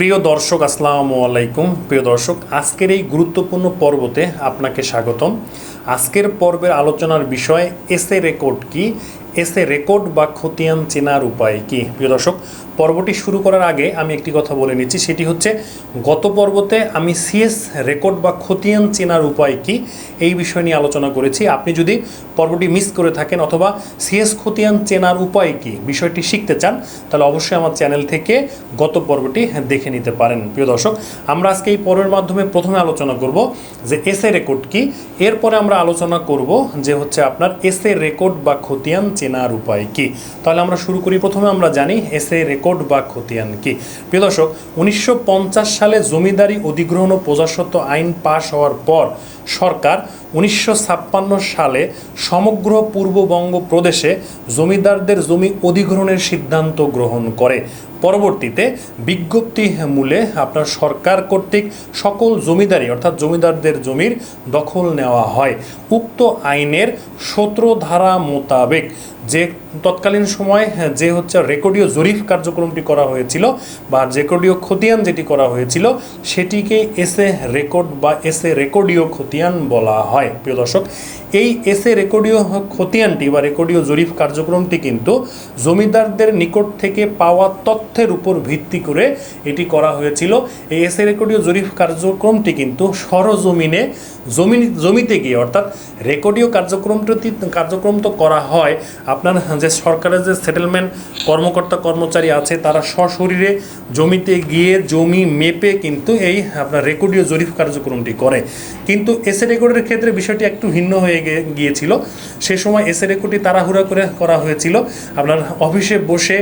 প্রিয় দর্শক, আসসালামু আলাইকুম। প্রিয় দর্শক, আজকের এই গুরুত্বপূর্ণ পর্বতে আপনাকে স্বাগতম। আজকের পর্বের আলোচনার বিষয় এসে রেকর্ড কি? এসে রেকর্ড বা খতিয়ান চেনার উপায় কি? প্রিয় দর্শক পর্বটি শুরু করার আগে আমি একটি কথা বলে নিচ্ছি। সেটি হচ্ছে, গত পর্বতে আমি সিএস রেকর্ড বা খতিয়ান চেনার উপায় কি এই বিষয় নিয়ে আলোচনা করেছি। আপনি যদি পর্বটি মিস করে থাকেন অথবা সিএস খতিয়ান চেনার উপায় কি, বিষয়টি শিখতে চান, তাহলে অবশ্যই আমার চ্যানেল থেকে গত পর্বটি দেখে নিতে পারেন। প্রিয় দর্শক, আমরা আজকে এই পর্বের মাধ্যমে প্রথমে আলোচনা করব যে এসএ রেকর্ড কি। এরপরে আমরা আলোচনা করব যে হচ্ছে আপনার এসএ রেকর্ড বা খতিয়ান চেনার উপায় কি। তাহলে আমরা শুরু করি। প্রথমে আমরা জানি এসএ রেকর্ড বা খতিয়ান কি? প্রিয় দর্শক, উনিশশো সালে জমিদারি অধিগ্রহণ ও প্রজাস্বত্ব আইন পাশ হওয়ার পর সরকার উনিশশো ছাপ্পান্ন সালে সমগ্র পূর্ববঙ্গ প্রদেশে জমিদারদের জমি অধিগ্রহণের সিদ্ধান্ত গ্রহণ করে। পরবর্তীতে বিজ্ঞপ্তি মূলে আপনার সরকার কর্তৃক সকল জমিদারি, অর্থাৎ জমিদারদের জমির দখল নেওয়া হয়। উক্ত আইনের সতেরো ধারা মোতাবেক যে তৎকালীন সময় যে হচ্ছে রেকর্ডীয় জরিফ কার্যক্রমটি করা হয়েছিল বা রেকর্ডীয় খতিয়ান যেটি করা হয়েছিল, সেটিকে এসে রেকর্ড বা এসে রেকর্ডীয় খতিয়ান বলা হয়। প্রিয় দর্শক, এই এসে রেকর্ডীয় খতিয়ানটি বা রেকর্ডীয় জরিফ কার্যক্রমটি কিন্তু জমিদারদের নিকট থেকে পাওয়া তথ্যের উপর ভিত্তি করে এটি করা হয়েছিল। এই এসে রেকর্ডীয় জরিফ কার্যক্রমটি কিন্তু সরজমিনে জমি জমিতে গিয়ে, অর্থাৎ রেকর্ডীয় কার্যক্রমটি, কার্যক্রম তো করা হয়, আপনার যে সরকারের যে সেটেলমেন্ট কর্মকর্তা কর্মচারী আছে, তারা সশরীরে জমিতে গিয়ে জমি মেপে কিন্তু এই আপনার রেকর্ডীয় জরিপ কার্যক্রমটি করে। কিন্তু এসে রেকর্ডের ক্ষেত্রে বিষয়টি একটু ভিন্ন হয়ে গিয়েছিল। সে সময় এসে রেকর্ডটি তাড়াহুড়া করে করা হয়েছিল। আপনার অফিসে বসে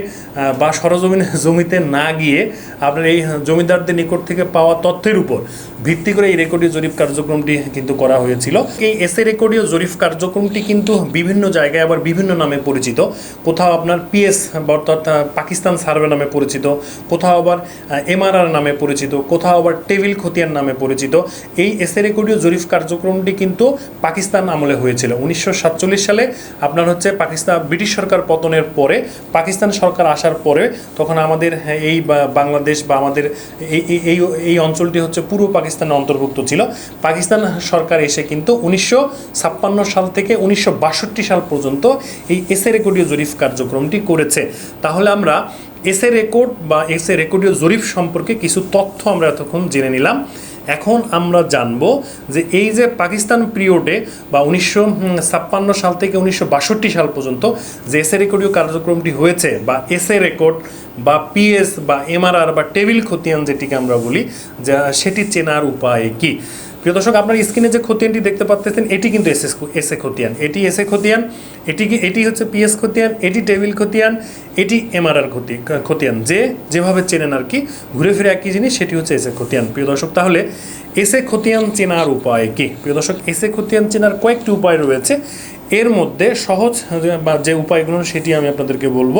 বা সরজমিন জমিতে না গিয়ে আপনার এই জমিদারদের নিকট থেকে পাওয়া তথ্যের উপর ভিত্তি করে এই রেকর্ডীয় জরিপ কার্যক্রমটি কিন্তু করা হয়েছিল। এই এসে রেকর্ডীয় জরিপ কার্যক্রমটি কিন্তু বিভিন্ন জায়গায় আবার বিভিন্ন নামে পরিচিত। কোথাও আপনার পিএস অর্থাৎ পাকিস্তান সার্ভে নামে পরিচিত কোথাও আবার এমআরআর নামে পরিচিত কোথাও আবার টেবিল খতিয়ান নামে পরিচিত। এই এসে রেকর্ডীয় জরিপ কার্যক্রমটি কিন্তু পাকিস্তান আমলে হয়েছিল। উনিশশো সাতচল্লিশ সালে আপনার হচ্ছে পাকিস্তান ব্রিটিশ সরকার পতনের পরে পাকিস্তান সরকার আসার পরে তখন আমাদের হ্যাঁ, এই বাংলাদেশ বা আমাদের এই এই অঞ্চলটি হচ্ছে পূর্ব পাকিস্তানের অন্তর্ভুক্ত ছিল। পাকিস্তান সরকার এসে কিন্তু উনিশশো ছাপ্পান্ন সাল থেকে উনিশশো বাষট্টি সাল পর্যন্ত এই এসে রেকর্ডীয় জরিফ কার্যক্রমটি করেছে। তাহলে আমরা এসে রেকর্ড বা এসে রেকর্ডীয় জরিফ সম্পর্কে কিছু তথ্য আমরা এতক্ষণ জেনে নিলাম। এখন আমরা জানব যে এই যে পাকিস্তান পিরিয়ডে বা উনিশশো ছাপ্পান্ন সাল থেকে উনিশশো বাষট্টি সাল পর্যন্ত যে এসে রেকর্ডীয় কার্যক্রমটি হয়েছে বা এসে রেকর্ড বা পিএস বা এমআরআর বা টেবিল খতিয়ান যেটিকে আমরা বলি, যা সেটি চেনার উপায় কি? প্রিয় দর্শক, আপনার স্ক্রিনে যে খতিয়ানটি দেখতে পাচ্ছেন এটি কিন্তু এসএস এসএ খতিয়ান। এটি এসএ খতিয়ান, এটি কি এটি হচ্ছে পিএস খতিয়ান, এটি টেবিল খতিয়ান, এটি এমআরআর ক্ষতি খতিয়ান। যে যেভাবে চেনেন আর কি, ঘুরে ফিরে একই জিনিস, সেটি হচ্ছে এসএ খতিয়ান। প্রিয় দর্শক, তাহলে এসএ খতিয়ান চেনার উপায় কি? প্রিয় দর্শক, এসএ খতিয়ান চেনার কয়েকটি উপায় রয়েছে। এর মধ্যে সহজ বা যে উপায়গুলো, সেটি আমি আপনাদেরকে বলব।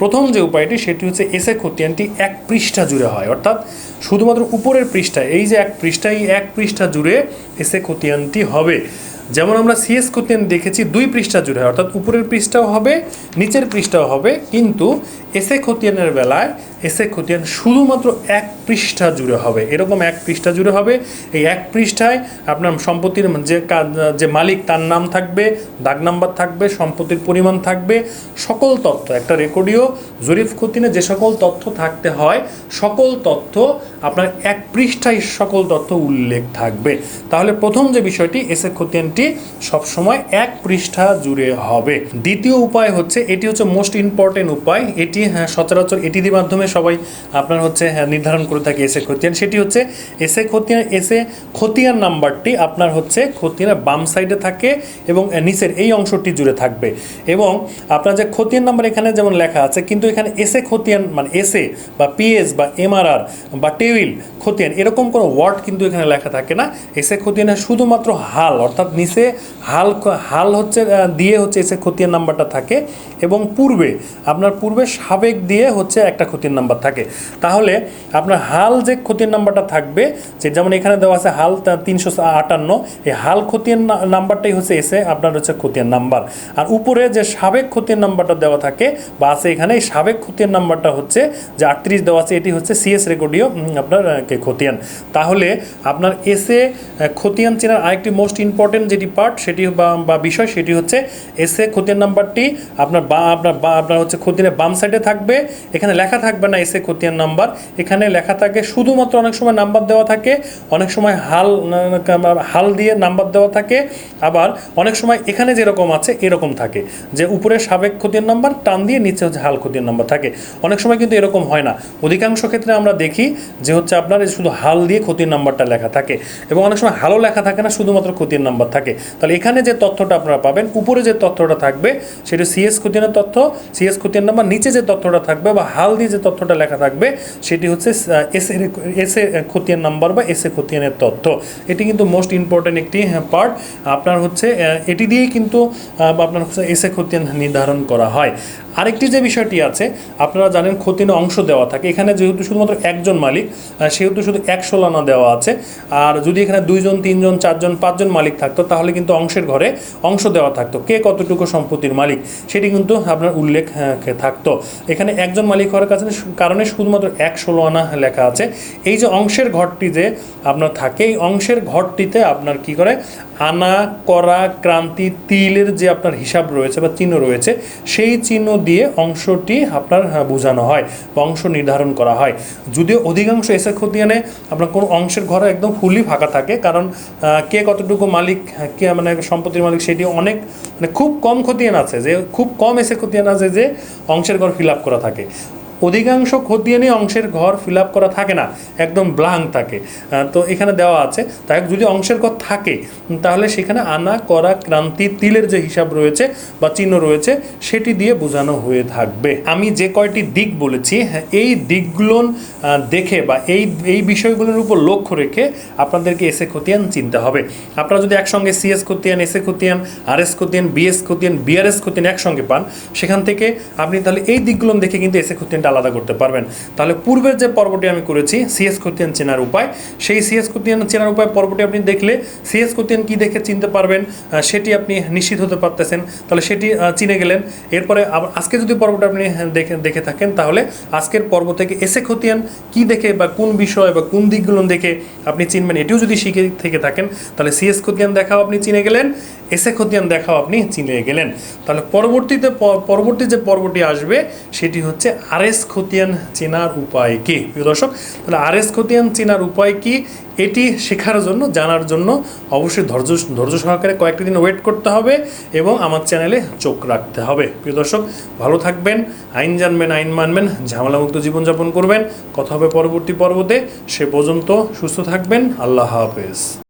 প্রথম যে উপায়টি, সেটি হচ্ছে এসে খতিয়ানটি এক পৃষ্ঠা জুড়ে হয়। অর্থাৎ শুধুমাত্র উপরের পৃষ্ঠায়, এই যে এক পৃষ্ঠায় এক পৃষ্ঠা জুড়ে এসে খতিয়ানটি হবে। যেমন আমরা সিএস খতিয়ান দেখেছি, দুই পৃষ্ঠা জুড়ে অর্থাৎ উপরের পৃষ্ঠাও হবে, নিচের পৃষ্ঠাও হবে। কিন্তু এসে খতিয়ানের বেলায় এসে খতিয়ান শুধুমাত্র এক পৃষ্ঠা জুড়ে হবে। এরকম এক পৃষ্ঠা জুড়ে হবে। এই এক পৃষ্ঠায় আপনার সম্পত্তির যে যে মালিক তার নাম থাকবে দাগ নাম্বার থাকবে সম্পত্তির পরিমাণ থাকবে সকল তথ্য একটা রেকর্ডীয় জরিফ খতিয়ানে যে সকল তথ্য থাকতে হয় সকল তথ্য আপনার এক পৃষ্ঠায় সকল তথ্য উল্লেখ থাকবে। তাহলে প্রথম যে বিষয়টি এসে খতিয়ানটি সবসময় এক পৃষ্ঠা জুড়ে হবে। দ্বিতীয় উপায় হচ্ছে এটি হচ্ছে মোস্ট ইম্পর্টেন্ট উপায়। এটি হ্যাঁ, সচরাচর এটির মাধ্যমে সবাই আপনার হচ্ছে হ্যাঁ, নির্ধারণ করে থাকে এসে খতিয়ান। সেটি হচ্ছে এসে খতিয়ান এসে খতিয়ান নাম্বারটি আপনার হচ্ছে খতিয়ানের বাম সাইডে থাকে এবং নিচের এই অংশটি জুড়ে থাকবে। এবং আপনার যে খতিয়ান নাম্বার এখানে যেমন লেখা আছে কিন্তু এখানে এসে খতিয়ান মানে এসে বা পিএস বা এমআরআর বা টেবিল খতিয়ান এরকম কোনো ওয়ার্ড কিন্তু এখানে লেখা থাকে না। এসে খতিয়ানে শুধুমাত্র হাল অর্থাৎ নিচে হাল হাল হচ্ছে দিয়ে হচ্ছে এসে খতিয়ান নাম্বারটা থাকে। এবং পূর্বে আপনার পূর্বে সাবেক দিয়ে হচ্ছে একটা খতিয়ান নাম্বার থাকে। তাহলে আপনার হাল যে খতিয়ান নাম্বারটা থাকবে যে যেমন এখানে দেওয়া আছে হাল তিনশো আটান্ন এই হাল না- নাম্বারটাই হচ্ছে এসে আপনার হচ্ছে খতিয়ান নাম্বার। আর উপরে যে সাবেক খতিয়ান নাম্বারটা দেওয়া থাকে বা আছে এখানে এই সাবেক খতিয়ান নাম্বারটা হচ্ছে যে আটত্রিশ দেওয়া আছে এটি হচ্ছে সিএস রেকর্ডীয় আপনার আহ, কে খতিয়ান তাহলে আপনার এসে খতিয়ান চেনার আরেকটি মোস্ট ইম্পর্টেন্ট যেটি পার্ট সেটি বা বিষয় সেটি হচ্ছে এসে খতিয়ান নাম্বারটি আপনার বা আপনার বা আপনার হচ্ছে খতিয়ানের বাম সাইডে থাকবে এখানে লেখা থাকবে না এসে খতিয়ান নাম্বার। এখানে লেখা থাকে, শুধুমাত্র অনেক সময় নাম্বার দেওয়া থাকে, অনেক সময় হাল হাল দিয়ে নাম্বার দেওয়া থাকে, আবার অনেক সময় এখানে যেরকম আছে, এরকম থাকে। যে উপরে সাবেক খতিয়ান নাম্বার, টান দিয়ে নিচে হচ্ছে হাল খতিয়ান নাম্বার থাকে। অনেক সময় কিন্তু এরকম হয় না। অধিকাংশ ক্ষেত্রে আমরা দেখি যে হচ্ছে আপনার শুধু হাল দিয়ে খতিয়ান নাম্বারটা লেখা থাকে এবং অনেক সময় হালও লেখা থাকে না, শুধুমাত্র খতিয়ান নাম্বার থাকে। তাহলে এখানে যে তথ্যটা আপনারা পাবেন, উপরে যে তথ্যটা থাকবে, সেটা সিএস খতিয়ানের তথ্য। সিএস খতিয়ান নাম্বার, নিচে যে তথ্যটা থাকবে বা হাল দিয়ে যে তথ্যটা লেখা থাকবে, সেটি হচ্ছে এস এস খতিয়ান নাম্বার বা এস খতিয়ানের তথ্য। এটি কিন্তু মোস্ট ইম্পর্টেন্ট একটি পার্ট আপনার হচ্ছে এটি দিয়েই কিন্তু আপনার হচ্ছে এস এ খতিয়ান নির্ধারণ করা হয়। আরেকটি যে বিষয়টি আছে, আপনারা জানেন খতিয়ানে অংশ দেওয়া থাকে। এখানে যেহেতু শুধুমাত্র একজন মালিক সেহেতু শুধু একশো লানা দেওয়া আছে। আর যদি এখানে দুইজন, তিনজন, চারজন, পাঁচজন মালিক থাকতো, তাহলে কিন্তু অংশের ঘরে অংশ দেওয়া থাকতো। কে কতটুকু সম্পত্তির মালিক, সেটি কিন্তু আপনার উল্লেখ থাকতো। এখানে একজন মালিক হওয়ার কাছে, কারণে শুধুমাত্র এক ষোলো আনা লেখা আছে। এই যে অংশের ঘরটি যে আপনার থাকে, এই অংশের ঘরটিতে আপনার কি করে? আনা, করা, ক্রান্তি, তিলের যে আপনার হিসাব রয়েছে বা চিহ্ন রয়েছে, সেই চিহ্ন দিয়ে অংশটি আপনার বোঝানো হয় বা অংশ নির্ধারণ করা হয়। যদিও অধিকাংশ এসে খতিয়ানে আপনার কোনো অংশের ঘর একদম ফুলি ফাঁকা থাকে, কারণ কে কতটুকু মালিক কে মানে সম্পত্তির মালিক সেটি অনেক মানে খুব কম খতিয়ান আছে যে, খুব কম এসে খতিয়ান আছে যে, অংশের ঘর ফিল আপ করা থাকে। অধিকাংশ খতিয়ানে অংশের ঘর ফিল আপ করা থাকে না একদম ব্লাঙ্ক থাকে। তো এখানে দেওয়া আছে তাই যদি অংশের ঘর থাকে তাহলে সেখানে আনা করা ক্রান্তি তিলের যে হিসাব রয়েছে বা চিহ্ন রয়েছে সেটি দিয়ে বোঝানো হয়ে থাকবে। আমি যে কয়টি দিক বলেছি হ্যাঁ, এই দিকগুলো দেখে বা এই এই বিষয়গুলোর উপর লক্ষ্য রেখে আপনাদেরকে এসে খতিয়ান চিনতে হবে। আপনারা যদি একসঙ্গে সিএস খতিয়ান এসএ খতিয়ান আরএস খতিয়ান বিএস খতিয়ান বিআরএস খতিয়ান একসঙ্গে পান সেখান থেকে আপনি তাহলে এই দিকগুলো দেখে কিন্তু এসএ খতিয়ানটা আলাদা করতে পারবেন। তাহলে পূর্বের যে পর্বটি আমি করেছি সিএস খতিয়ান চেনার উপায়, সেই সিএস খতিয়ান চেনার উপায় পর্বটি আপনি দেখলে সিএস খতিয়ান কি দেখে চিনতে পারবেন সেটি আপনি নিশ্চিত হতে পারতেছেন। তাহলে সেটি চিনে গেলেন। এরপরে আজকে যদি পর্বটা আপনি দেখে দেখে থাকেন, তাহলে আজকের পর্ব থেকে এসে খতিয়ান কি দেখে বা কোন বিষয় বা কোন দিকগুলো দেখে আপনি চিনবেন, এটিও যদি শিখে থেকে থাকেন, তাহলে সিএস খতিয়ান দেখাও আপনি চিনে গেলেন এসে খতিয়ান দেখাও আপনি চিনে গেলেন। তাহলে পরবর্তীতে পরবর্তী যে পর্বটি আসবে, সেটি হচ্ছে আরএস খতিয়ান চেনার উপায় কি? প্রিয় দর্শক, তাহলে আরএস খতিয়ান চেনার উপায় কি? এটি শেখার জন্য, জানার জন্য অবশ্যই ধৈর্য ধৈর্য সহকারে কয়েকটি দিন ওয়েট করতে হবে এবং আমার চ্যানেলে চোখ রাখতে হবে। প্রিয় দর্শক, ভালো থাকবেন, আইন জানবেন, আইন মানবেন, ঝামেলামুক্ত জীবনযাপন করবেন। কথা হবে পরবর্তী পর্বতে। সে পর্যন্ত সুস্থ থাকবেন। আল্লাহ হাফেজ।